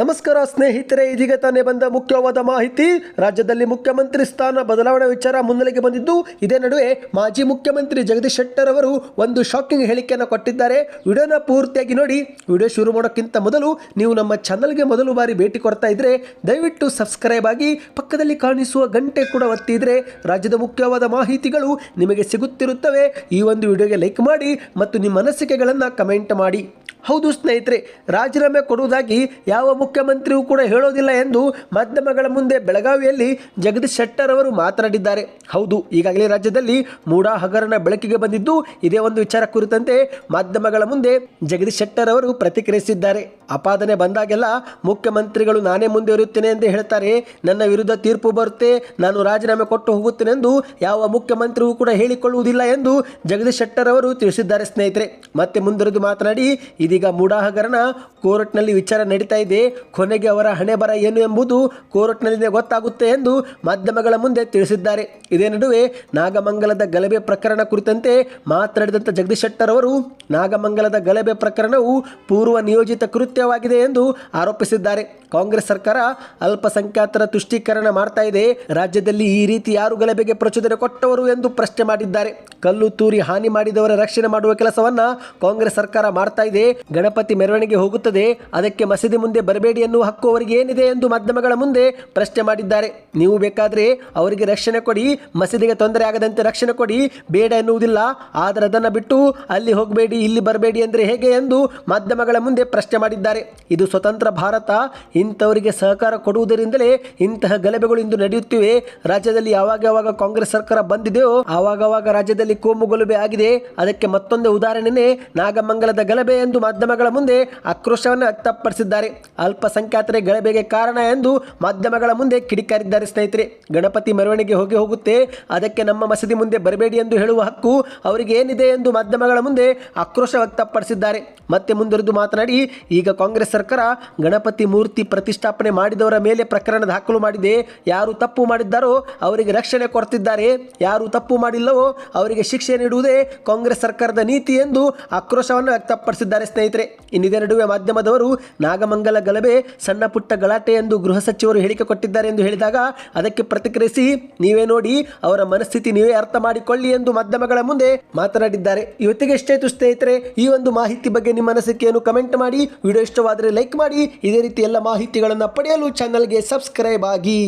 ನಮಸ್ಕಾರ ಸ್ನೇಹಿತರೆ, ಇದೀಗ ತಾನೇ ಬಂದ ಮುಖ್ಯವಾದ ಮಾಹಿತಿ. ರಾಜ್ಯದಲ್ಲಿ ಮುಖ್ಯಮಂತ್ರಿ ಸ್ಥಾನ ಬದಲಾವಣೆ ವಿಚಾರ ಮುನ್ನೆಲೆಗೆ ಬಂದಿದ್ದು, ಇದೇ ನಡುವೆ ಮಾಜಿ ಮುಖ್ಯಮಂತ್ರಿ ಜಗದೀಶ್ ಶೆಟ್ಟರ್ ಅವರು ಒಂದು ಶಾಕಿಂಗ್ ಹೇಳಿಕೆಯನ್ನು ಕೊಟ್ಟಿದ್ದಾರೆ. ವಿಡಿಯೋನ ಪೂರ್ತಿಯಾಗಿ ನೋಡಿ. ವಿಡಿಯೋ ಶುರು ಮಾಡೋಕ್ಕಿಂತ ಮೊದಲು ನೀವು ನಮ್ಮ ಚಾನಲ್ಗೆ ಮೊದಲು ಬಾರಿ ಭೇಟಿ ಕೊಡ್ತಾ ಇದ್ರೆ, ದಯವಿಟ್ಟು ಸಬ್ಸ್ಕ್ರೈಬ್ ಆಗಿ ಪಕ್ಕದಲ್ಲಿ ಕಾಣಿಸುವ ಗಂಟೆ ಕೂಡ ಒತ್ತಿದ್ರೆ ರಾಜ್ಯದ ಮುಖ್ಯವಾದ ಮಾಹಿತಿಗಳು ನಿಮಗೆ ಸಿಗುತ್ತಿರುತ್ತವೆ. ಈ ಒಂದು ವಿಡಿಯೋಗೆ ಲೈಕ್ ಮಾಡಿ ಮತ್ತು ನಿಮ್ಮ ಅನಿಸಿಕೆಗಳನ್ನು ಕಮೆಂಟ್ ಮಾಡಿ. ಹೌದು ಸ್ನೇಹಿತರೆ, ರಾಜೀನಾಮೆ ಕೊಡುವುದಾಗಿ ಯಾವ ಮುಖ್ಯಮಂತ್ರಿಯೂ ಕೂಡ ಹೇಳೋದಿಲ್ಲ ಎಂದು ಮಾಧ್ಯಮಗಳ ಮುಂದೆ ಬೆಳಗಾವಿಯಲ್ಲಿ ಜಗದೀಶ್ ಶೆಟ್ಟರ್ ಅವರು ಮಾತನಾಡಿದ್ದಾರೆ. ಹೌದು, ಈಗಾಗಲೇ ರಾಜ್ಯದಲ್ಲಿ ಮೂಡಾ ಹಗರಣ ಬೆಳಕಿಗೆ ಬಂದಿದ್ದು ಇದೇ ಒಂದು ವಿಚಾರ ಕುರಿತಂತೆ ಮಾಧ್ಯಮಗಳ ಮುಂದೆ ಜಗದೀಶ್ ಶೆಟ್ಟರ್ ಅವರು ಪ್ರತಿಕ್ರಿಯಿಸಿದ್ದಾರೆ. ಅಪಾದನೆ ಬಂದಾಗೆಲ್ಲ ಮುಖ್ಯಮಂತ್ರಿಗಳು ನಾನೇ ಮುಂದುವರಿಯುತ್ತೇನೆ ಎಂದು ಹೇಳ್ತಾರೆ. ನನ್ನ ವಿರುದ್ಧ ತೀರ್ಪು ಬರುತ್ತೆ, ನಾನು ರಾಜೀನಾಮೆ ಕೊಟ್ಟು ಹೋಗುತ್ತೇನೆ ಎಂದು ಯಾವ ಮುಖ್ಯಮಂತ್ರಿಯೂ ಕೂಡ ಹೇಳಿಕೊಳ್ಳುವುದಿಲ್ಲ ಎಂದು ಜಗದೀಶ್ ಶೆಟ್ಟರ್ ಅವರು ತಿಳಿಸಿದ್ದಾರೆ ಸ್ನೇಹಿತರೆ. ಮತ್ತೆ ಮುಂದುವರೆದು ಮಾತನಾಡಿ ಇದೀಗ ಮೂಡಾ ಹಗರಣ ಕೋರ್ಟ್ನಲ್ಲಿ ವಿಚಾರ ನಡೀತಾ ಇದೆ. ಕೊನೆಗೆ ಅವರ ಹಣೆ ಬರ ಏನು ಎಂಬುದು ಕೋರ್ಟ್ನಲ್ಲಿನೇ ಗೊತ್ತಾಗುತ್ತೆ ಎಂದು ಮಾಧ್ಯಮಗಳ ಮುಂದೆ ತಿಳಿಸಿದ್ದಾರೆ. ಇದೇ ನಡುವೆ ನಾಗಮಂಗಲದ ಗಲಭೆ ಪ್ರಕರಣ ಕುರಿತಂತೆ ಮಾತನಾಡಿದಂಥ ಜಗದೀಶ್ ಶೆಟ್ಟರ್ ಅವರು, ನಾಗಮಂಗಲದ ಗಲಭೆ ಪ್ರಕರಣವು ಪೂರ್ವ ನಿಯೋಜಿತ ಕೃತ್ಯವಾಗಿದೆ ಎಂದು ಆರೋಪಿಸಿದ್ದಾರೆ. ಕಾಂಗ್ರೆಸ್ ಸರ್ಕಾರ ಅಲ್ಪಸಂಖ್ಯಾತರ ತುಷ್ಟೀಕರಣ ಮಾಡ್ತಾ ಇದೆ. ರಾಜ್ಯದಲ್ಲಿ ಈ ರೀತಿ ಯಾರು ಗಲಭೆಗೆ ಪ್ರಚೋದನೆ ಕೊಟ್ಟವರು ಎಂದು ಪ್ರಶ್ನೆ ಮಾಡಿದ್ದಾರೆ. ಕಲ್ಲು ತೂರಿ ಹಾನಿ ಮಾಡಿದವರ ರಕ್ಷಣೆ ಮಾಡುವ ಕೆಲಸವನ್ನ ಕಾಂಗ್ರೆಸ್ ಸರ್ಕಾರ ಮಾಡ್ತಾ ಇದೆ. ಗಣಪತಿ ಮೆರವಣಿಗೆ ಹೋಗುತ್ತದೆ, ಅದಕ್ಕೆ ಮಸೀದಿ ಮುಂದೆ ಬರಬೇಡಿ ಎನ್ನುವ ಹಕ್ಕು ಅವರಿಗೆ ಏನಿದೆ ಎಂದು ಮಾಧ್ಯಮಗಳ ಮುಂದೆ ಪ್ರಶ್ನೆ ಮಾಡಿದ್ದಾರೆ. ನೀವು ಬೇಕಾದರೆ ಅವರಿಗೆ ರಕ್ಷಣೆ ಕೊಡಿ, ಮಸೀದಿಗೆ ತೊಂದರೆ ಆಗದಂತೆ ರಕ್ಷಣೆ ಕೊಡಿ, ಬೇಡ ಎನ್ನುವುದಿಲ್ಲ, ಆದರೆ ಅದನ್ನು ಬಿಟ್ಟು ಅಲ್ಲಿ ಹೋಗಬೇಡಿ, ಇಲ್ಲಿ ಬರಬೇಡಿ ಅಂದರೆ ಹೇಗೆ ಎಂದು ಮಾಧ್ಯಮಗಳ ಮುಂದೆ ಪ್ರಶ್ನೆ ಮಾಡಿದ್ದಾರೆ. ಇದು ಸ್ವತಂತ್ರ ಭಾರತ, ಇಂಥವರಿಗೆ ಸಹಕಾರ ಕೊಡುವುದರಿಂದಲೇ ಇಂತಹ ಗಲಭೆಗಳು ಇಂದು ನಡೆಯುತ್ತಿವೆ. ರಾಜ್ಯದಲ್ಲಿ ಯಾವಾಗ ಯಾವಾಗ ಕಾಂಗ್ರೆಸ್ ಸರ್ಕಾರ ಬಂದಿದೆಯೋ ಆವಾಗವಾಗ ರಾಜ್ಯದಲ್ಲಿ ಕೋಮು ಗಲಭೆ ಆಗಿದೆ. ಅದಕ್ಕೆ ಮತ್ತೊಂದು ಉದಾಹರಣೆನೇ ನಾಗಮಂಗಲದ ಗಲಭೆ ಎಂದು ಮಾಧ್ಯಮಗಳ ಮುಂದೆ ಆಕ್ರೋಶವನ್ನು ವ್ಯಕ್ತಪಡಿಸಿದ್ದಾರೆ. ಅಲ್ಪಸಂಖ್ಯಾತರೇ ಗಲಭೆಗೆ ಕಾರಣ ಎಂದು ಮಾಧ್ಯಮಗಳ ಮುಂದೆ ಕಿಡಿಕಾರಿದ್ದಾರೆ ಸ್ನೇಹಿತರೆ. ಗಣಪತಿ ಮೆರವಣಿಗೆ ಹೋಗಿ ಹೋಗುತ್ತೆ. ಅದಕ್ಕೆ ನಮ್ಮ ಮಸೀದಿ ಮುಂದೆ ಬರಬೇಡಿ ಎಂದು ಹೇಳುವ ಹಕ್ಕು ಅವರಿಗೆ ಏನಿದೆ ಎಂದು ಮಾಧ್ಯಮಗಳ ಮುಂದೆ ಆಕ್ರೋಶ ವ್ಯಕ್ತಪಡಿಸಿದ್ದಾರೆ. ಮತ್ತೆ ಮುಂದುವರೆದು ಮಾತನಾಡಿ, ಈಗ ಕಾಂಗ್ರೆಸ್ ಸರ್ಕಾರ ಗಣಪತಿ ಮೂರ್ತಿ ಪ್ರತಿಷ್ಠಾಪನೆ ಮಾಡಿದವರ ಮೇಲೆ ಪ್ರಕರಣ ದಾಖಲು ಮಾಡಿದೆ. ಯಾರು ತಪ್ಪು ಮಾಡಿದ್ದಾರೋ ಅವರಿಗೆ ರಕ್ಷಣೆ ಕೊಡ್ತಿದ್ದಾರೆ. ಯಾರು ತಪ್ಪು ಮಾಡಿಲ್ಲವೋ ಅವರಿಗೆ ಶಿಕ್ಷೆ ನೀಡುವುದೇ ಕಾಂಗ್ರೆಸ್ ಸರ್ಕಾರದ ನೀತಿ ಎಂದು ಆಕ್ರೋಶವನ್ನು ವ್ಯಕ್ತಪಡಿಸಿದ್ದಾರೆ ಸ್ನೇಹಿತರೆ ಇನ್ನಿದೆ ನಡುವೆ ಮಾಧ್ಯಮದವರು ನಾಗಮಂಗಲ ಗಲಭೆ, ಸಣ್ಣ ಪುಟ್ಟ ಗಲಾಟೆ ಎಂದು ಗೃಹ ಸಚಿವರು ಹೇಳಿಕೆ ಕೊಟ್ಟಿದ್ದಾರೆ ಎಂದು ಹೇಳಿದಾಗ ಅದಕ್ಕೆ ಪ್ರತಿಕ್ರಿಯಿಸಿ, ನೀವೇ ನೋಡಿ, ಅವರ ಮನಸ್ಥಿತಿ ನೀವೇ ಅರ್ಥ ಮಾಡಿಕೊಳ್ಳಿ ಎಂದು ಮಾಧ್ಯಮಗಳ ಮುಂದೆ ಮಾತನಾಡಿದ್ದಾರೆ. ಇವತ್ತಿಗೆ ಎಷ್ಟಾಯ್ತು ಸ್ನೇಹಿತರೆ, ಈ ಒಂದು ಮಾಹಿತಿ ಬಗ್ಗೆ ನಿಮ್ಮ ಅನಿಸಿಕೆಯನ್ನು ಕಮೆಂಟ್ ಮಾಡಿ, ವಿಡಿಯೋ ಇಷ್ಟವಾದರೆ ಲೈಕ್ ಮಾಡಿ, ಇದೇ ರೀತಿ ಎಲ್ಲ ಮಾಹಿತಿಗಳನ್ನು ಪಡೆಯಲು ಚಾನಲ್ಗೆ ಸಬ್ಸ್ಕ್ರೈಬ್ ಆಗಿ.